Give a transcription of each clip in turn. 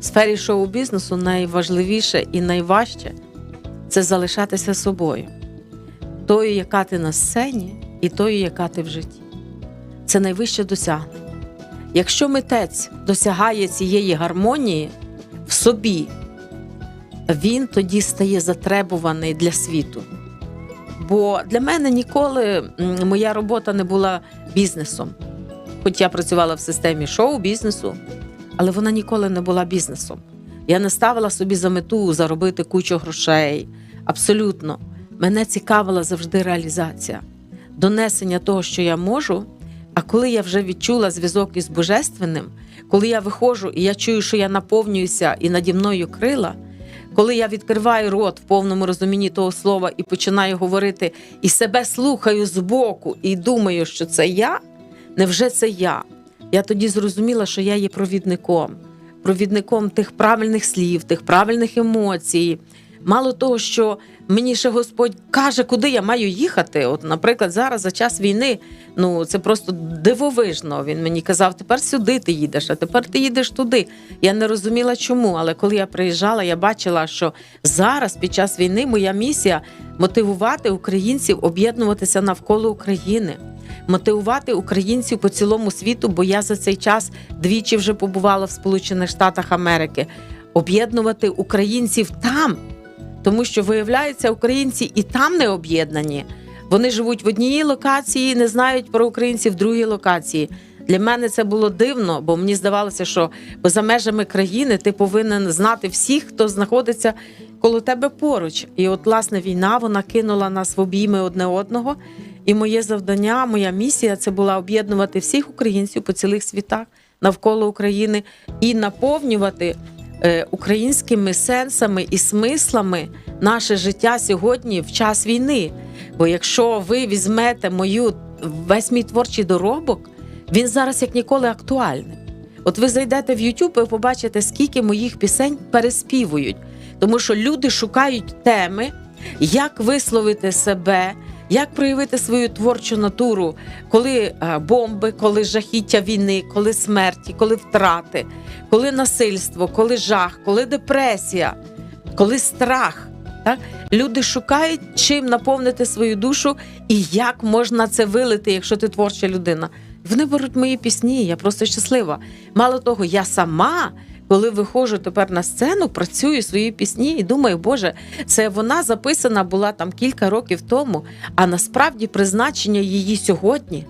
В сфері шоу-бізнесу найважливіше і найважче це залишатися собою, тою, яка ти на сцені, і тою, яка ти в житті. Це найвище досягнення. Якщо митець досягає цієї гармонії в собі, він тоді стає затребуваний для світу. Бо для мене ніколи моя робота не була бізнесом. Хоч я працювала в системі шоу-бізнесу, але вона ніколи не була бізнесом. Я не ставила собі за мету заробити кучу грошей. Абсолютно. Мене цікавила завжди реалізація, донесення того, що я можу. А коли я вже відчула зв'язок із божественним, коли я виходжу і я чую, що я наповнююся і наді мною крила, коли я відкриваю рот в повному розумінні того слова і починаю говорити, і себе слухаю збоку, і думаю, що це я, невже це я? Я тоді зрозуміла, що я є провідником, провідником тих правильних слів, тих правильних емоцій. Мало того, що мені ще Господь каже, куди я маю їхати. От, наприклад, зараз за час війни, ну це просто дивовижно. Він мені казав, тепер сюди ти їдеш, а тепер ти їдеш туди. Я не розуміла, чому. Але коли я приїжджала, я бачила, що зараз, під час війни, моя місія мотивувати українців об'єднуватися навколо України. Мотивувати українців по цілому світу, бо я за цей час двічі вже побувала в Сполучених Штатах Америки, об'єднувати українців там, тому що виявляється, українці і там не об'єднані. Вони живуть в одній локації, не знають про українців в другій локації. Для мене це було дивно, бо мені здавалося, що за межами країни ти повинен знати всіх, хто знаходиться коло тебе поруч. І от власне війна вона кинула нас в обійми одне одного. І моє завдання, моя місія це була об'єднувати всіх українців по цілих світах навколо України і наповнювати е, українськими сенсами і смислами наше життя сьогодні в час війни. Бо якщо ви візьмете мою весь мій творчий доробок, він зараз як ніколи актуальний. От ви зайдете в YouTube і побачите, скільки моїх пісень переспівують, тому що люди шукають теми, як висловити себе, як проявити свою творчу натуру, коли е, бомби, коли жахіття війни, коли смерті, коли втрати, коли насильство, коли жах, коли депресія, коли страх. Так? Люди шукають, чим наповнити свою душу і як можна це вилити, якщо ти творча людина. Вони беруть мої пісні, я просто щаслива. Мало того, я сама, коли виходжу тепер на сцену, працюю свої пісні і думаю, Боже, це вона записана була там кілька років тому, а насправді призначення її сьогодні.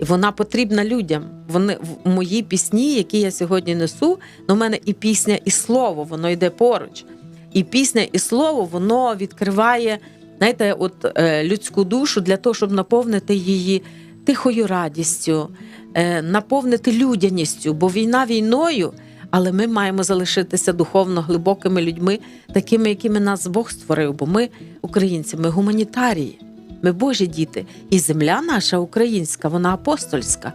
Вона потрібна людям. Вони в мої пісні, які я сьогодні несу, ну, в мене і пісня, і слово, воно йде поруч. І пісня, і слово воно відкриває, знаєте, от е, людську душу для того, щоб наповнити її тихою радістю, е, наповнити людяністю, бо війна війною, але ми маємо залишитися духовно глибокими людьми, такими, якими нас Бог створив. Бо ми, українці, ми гуманітарії, ми Божі діти, і земля наша українська, вона апостольська.